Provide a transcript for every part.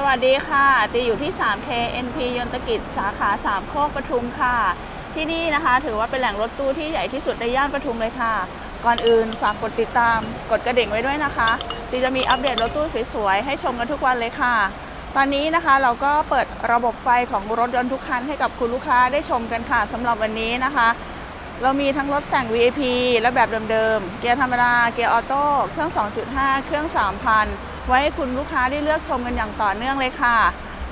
สวัสดีค่ะ ตีอยู่ที่ 3K NP ยนตกิจสาขาสามโคกปทุมค่ะ ที่นี่นะคะถือว่าเป็นแหล่งรถตู้ที่ใหญ่ที่สุดในย่านปทุมเลยค่ะ ก่อนอื่นฝากกดติดตาม กดกระดิ่งไว้ด้วยนะคะ ตีจะมีอัปเดตรถตู้สวยๆให้ชมกันทุกวันเลยค่ะ ตอนนี้นะคะเราก็เปิดระบบไฟของรถยนต์ทุกคันให้กับคุณลูกค้าได้ชมกันค่ะสำหรับวันนี้นะคะ เรามีทั้งรถแต่ง VIP และแบบเดิมๆ เกียร์ธรรมดา เกียร์ออโต้ เครื่อง 2.5 เครื่อง 3,000 ไว้ให้คุณลูกค้าได้เลือกชมกันอย่างต่อเนื่องเลยค่ะ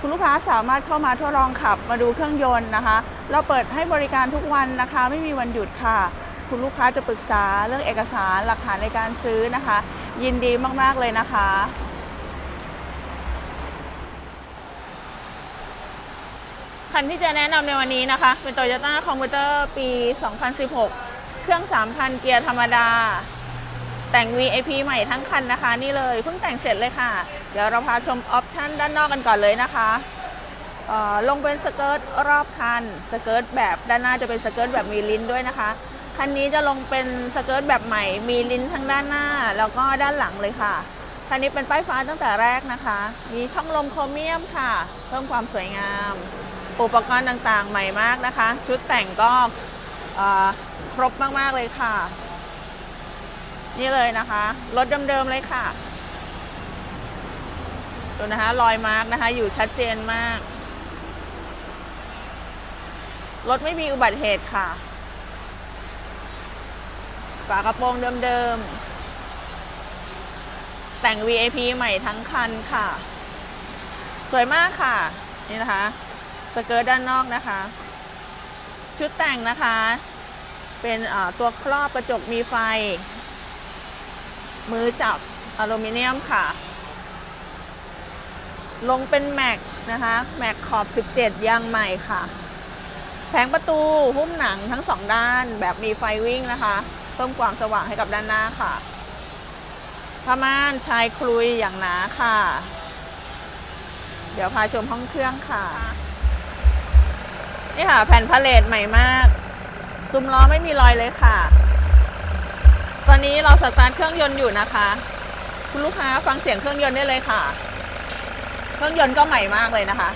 คุณลูกค้าสามารถเข้ามาทดลองขับมาดูเครื่องยนต์นะคะ เราเปิดให้บริการทุกวันนะคะ ไม่มีวันหยุดค่ะ คุณลูกค้าจะปรึกษาเรื่องเอกสารหลักฐานในการซื้อนะคะ ยินดีมากๆเลยนะคะคันที่จะแนะนำในวันนี้นะคะ เป็น Toyota c o m p u t e r ปี 2016 เครื่อง 3,000 เกียร์ธรรมดา แต่ง VIP ใหม่ทั้งคันนะคะ นี่เลยเพิ่งแต่งเสร็จเลยค่ะ เดี๋ยวเราพาชมออปชันด้านนอกกันก่อนเลยนะคะลงเป็นสเกิร์ตรอบคันสเกิร์ตแบบด้านหน้าจะเป็นสเกิร์ตแบบมีลิ้นด้วยนะคะคันนี้จะลงเป็นสเกิร์ตแบบใหม่มีลิ้นทั้งด้านหน้า แล้วก็ด้านหลังเลยค่ะคันนี้เป็นป้ายฟ้าตั้งแต่แรกนะคะ มีช่องลมโครเมียมค่ะ เพิ่มความสวยงาม อุปกรณ์ต่างๆใหม่มากนะคะ ชุดแต่งก็ครบมากๆเลยค่ะ นี่เลยนะคะ รถเดิมๆเลยค่ะดูนะคะรอยมาร์กนะคะ อยู่ชัดเจนมาก รถไม่มีอุบัติเหตุค่ะ ฝากระโปรงเดิมๆ แต่ง VIP ใหม่ทั้งคันค่ะ สวยมากค่ะ นี่นะคะ สเกิร์ตด้านนอกนะคะ ชุดแต่งนะคะ เป็นตัวครอบกระจกมีไฟ มือจับอลูมิเนียมค่ะ ลงเป็นแม็กนะคะแม็กขอบ 17 ยางใหม่ค่ะ แผงประตูหุ้มหนังทั้งสองด้านแบบมีไฟวิ่งนะคะเพิ่มความสว่างให้กับด้านหน้าค่ะผ้าม่านชายคลุยอย่างหนาค่ะ เดี๋ยวพาชมห้องเครื่องค่ะ นี่ค่ะแผ่นพาเลทใหม่มาก ซุ้มล้อไม่มีรอยเลยค่ะ ตอนนี้เราสตาร์ทเครื่องยนต์อยู่นะคะ คุณลูกค้าฟังเสียงเครื่องยนต์ได้เลยค่ะ เครื่องยนต์ก็ใหม่มากเลยนะคะ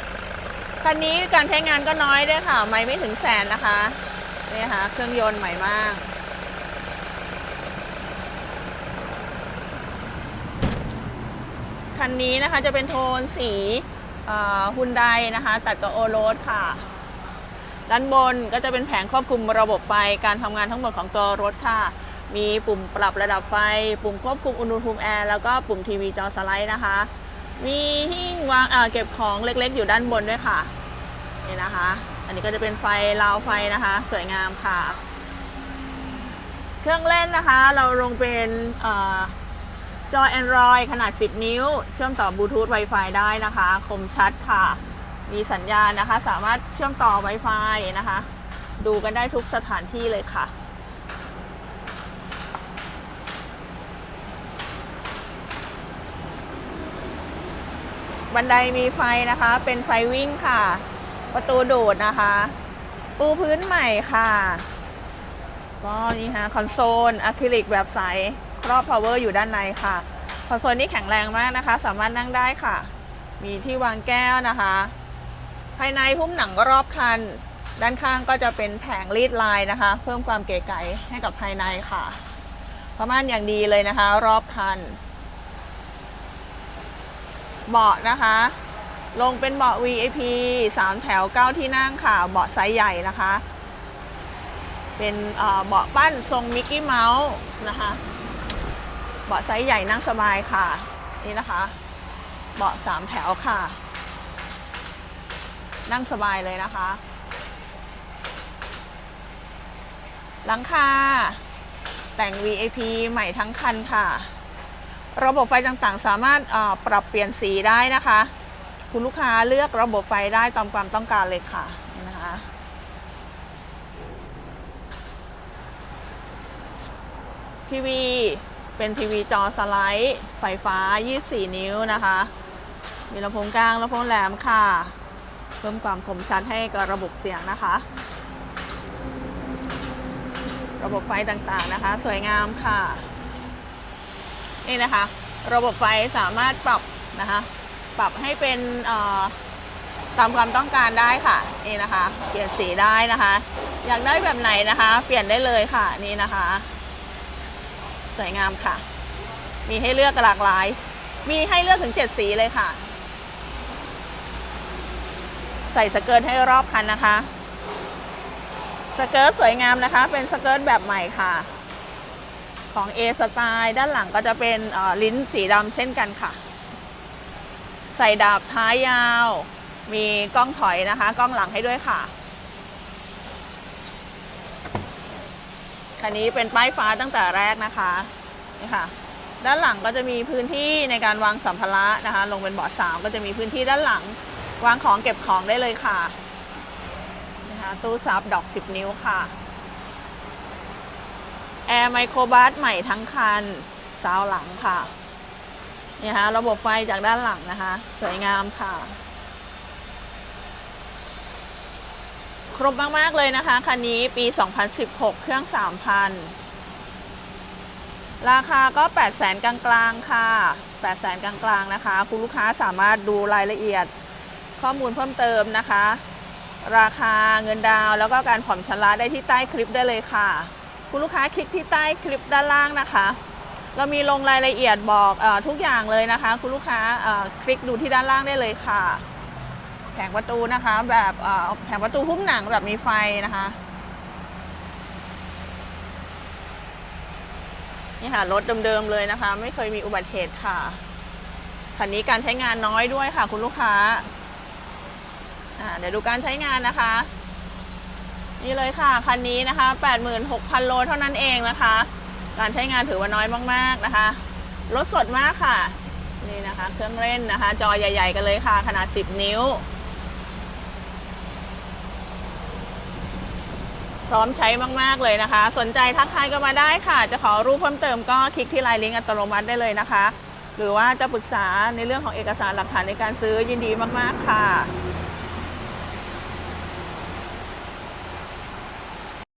คันนี้การใช้งานก็น้อยด้วยค่ะ ไม่ไม่ถึงแสนนะคะนี่ค่ะเครื่องยนต์ใหม่มากคันนี้นะคะจะเป็นโทนสีฮุนไดนะคะ ตัดกับโอโรสค่ะ ด้านบนก็จะเป็นแผงควบคุมระบบไฟการทำงานทั้งหมดของตัวรถค่ะ มีปุ่มปรับระดับไฟ ปุ่มควบคุมอุณหภูมิแอร์ แล้วก็ปุ่มทีวีจอสไลด์นะคะ มีหิ้งวางเก็บของเล็กๆ อยู่ด้านบนด้วยค่ะ นี่นะคะ อันนี้ก็จะเป็นไฟราวไฟนะคะ สวยงามค่ะ เครื่องเล่นนะคะ เราลงเป็นอจอ Android ขนาด 10 นิ้ว เชื่อมต่อบลูทูธ Wi-Fi ได้นะคะ คมชัดค่ะ มีสัญญาณนะคะ สามารถเชื่อมต่อ Wi-Fi นะคะ ดูกันได้ทุกสถานที่เลยค่ะ บันไดมีไฟนะคะ เป็นไฟวิ่งค่ะ ประตูโดดนะคะ ปูพื้นใหม่ค่ะก็นี่ฮะคอนโซลอะคริลิกแบบใสครอบ power อยู่ด้านในค่ะ คอนโซลนี่แข็งแรงมากนะคะ สามารถนั่งได้ค่ะ มีที่วางแก้วนะคะ ภายในหุ้มหนังรอบคัน ด้านข้างก็จะเป็นแผงรีดลายนะคะ เพิ่มความเก๋ไก๋ให้กับภายในค่ะประมาณอย่างดีเลยนะคะ รอบคัน เบาะนะคะ ลงเป็นเบาะ VIP 3 แถว 9 ที่นั่งค่ะ เบาะไซส์ใหญ่นะคะ เป็นเบาะปั้นทรงมิกกี้เมาส์นะคะ เบาะไซส์ใหญ่นั่งสบายค่ะ นี่นะคะ เบาะ 3 แถวค่ะ นั่งสบายเลยนะคะ หลังคาแต่ง VIP ใหม่ทั้งคันค่ะ ระบบไฟต่างๆ สามารถปรับเปลี่ยนสีได้นะคะ คุณลูกค้าเลือกระบบไฟได้ตามความต้องการเลยค่ะนี่นะคะทีวีเป็นทีวีจอสไลด์ไฟฟ้า 24 นิ้วนะคะ มีลำโพงกลางลำโพงแหลมค่ะ เพิ่มความคมชัดให้กับระบบเสียงนะคะ ระบบไฟต่างๆนะคะ สวยงามค่ะ นี่นะคะ ระบบไฟสามารถปรับนะคะ ปรับให้เป็นตามความต้องการได้ค่ะ นี่นะคะ เปลี่ยนสีได้นะคะ อยากได้แบบไหนนะคะ เปลี่ยนได้เลยค่ะ นี่นะคะ สวยงามค่ะ มีให้เลือกหลากหลาย มีให้เลือกถึง 7 สีเลยค่ะ ใส่สเกิร์ตให้รอบคันนะคะ สเกิร์ตสวยงามนะคะ เป็นสเกิร์ตแบบใหม่ค่ะ ของ A สไตล์ด้านหลังก็จะเป็นลิ้นสีดำเช่นกันค่ะ ใส่ดาบท้ายยาว มีกล้องถอยนะคะ กล้องหลังให้ด้วยค่ะ คันนี้เป็นป้ายฟ้าตั้งแต่แรกนะคะนี่ค่ะ ด้านหลังก็จะมีพื้นที่ในการวางสัมภาระนะคะ ลงเป็นเบาะสามก็จะมีพื้นที่ด้านหลัง วางของเก็บของได้เลยค่ะนะคะตู้ซับดอก 10 นิ้วค่ะ แอร์ไมโครบัสใหม่ทั้งคันซาวหลังค่ะนี่ฮะระบบไฟจากด้านหลังนะคะ สวยงามค่ะ ครบมาก ๆ เลยนะคะคันนี้ปี 2016 เครื่อง 3,000 ราคาก็ 8 0 0 0 0 0กลางๆ ค่ะ 8 0 0 0 0 0กลางๆ นะคะ คุณลูกค้าสามารถดูรายละเอียดข้อมูลเพิ่มเติมนะคะ ราคาเงินดาวแล้วก็การผ่อนชำระได้ที่ใต้คลิปได้เลยค่ะ คุณลูกค้าคลิกที่ใต้คลิปด้านล่างนะคะ เรามีลงรายละเอียดบอกอทุกอย่างเลยนะคะ คุณลูกค้าคลิกดูที่ด้านล่างได้เลยค่ะ แผงประตูนะคะแบบแผงประตูหุ้มหนังแบบมีไฟนะคะนี่ค่ะรถเดิมๆเลยนะคะ ไม่เคยมีอุบัติเหตุค่ะคันนี้การใช้งานน้อยด้วยค่ะ คุณลูกค้าเดี๋ยวดูการใช้งานนะคะ นี่เลยค่ะ คันนี้นะคะ 86,000 โลเท่านั้นเองนะคะ การใช้งานถือว่าน้อยมากๆนะคะรถสดมากค่ะ นี่นะคะ เครื่องเล่นนะคะ จอใหญ่ ๆ กันเลยค่ะ ขนาด 10 นิ้ว พร้อมใช้มากๆเลยนะคะ สนใจทักทายกันมาได้ค่ะ จะขอรูปเพิ่มเติมก็คลิกที่ไลน์ลิงก์อัตโนมัติได้เลยนะคะ หรือว่าจะปรึกษาในเรื่องของเอกสารหลักฐานในการซื้อยินดีมากๆค่ะ